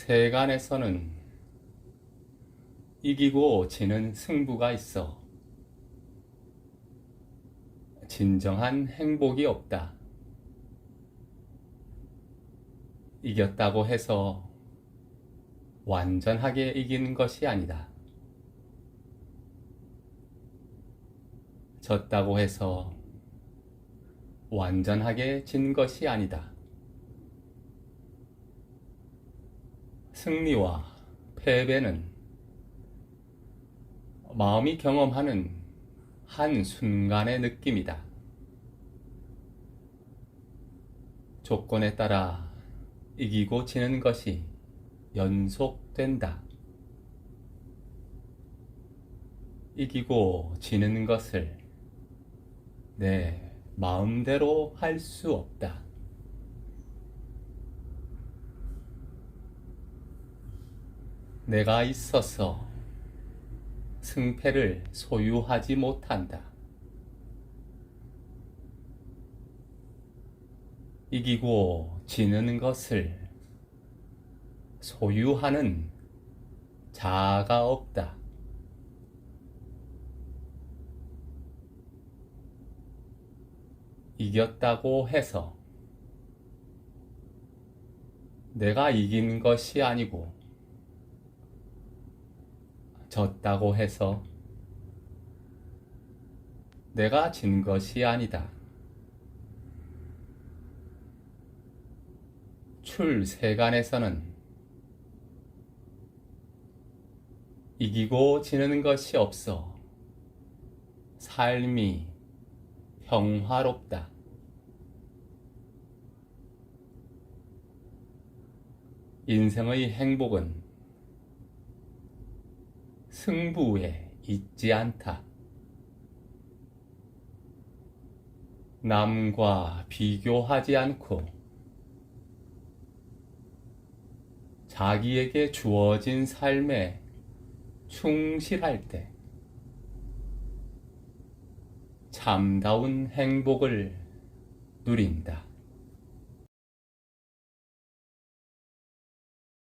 세간에서는 이기고 지는 승부가 있어 진정한 행복이 없다. 이겼다고 해서 완전하게 이긴 것이 아니다. 졌다고 해서 완전하게 진 것이 아니다. 승리와 패배는 마음이 경험하는 한 순간의 느낌이다. 조건에 따라 이기고 지는 것이 연속된다. 이기고 지는 것을 내 마음대로 할 수 없다. 내가 있어서 승패를 소유하지 못한다. 이기고 지는 것을 소유하는 자가 없다. 이겼다고 해서 내가 이긴 것이 아니고 졌다고 해서 내가 진 것이 아니다. 출세간에서는 이기고 지는 것이 없어 삶이 평화롭다. 인생의 행복은 승부에 있지 않다. 남과 비교하지 않고 자기에게 주어진 삶에 충실할 때 참다운 행복을 누린다.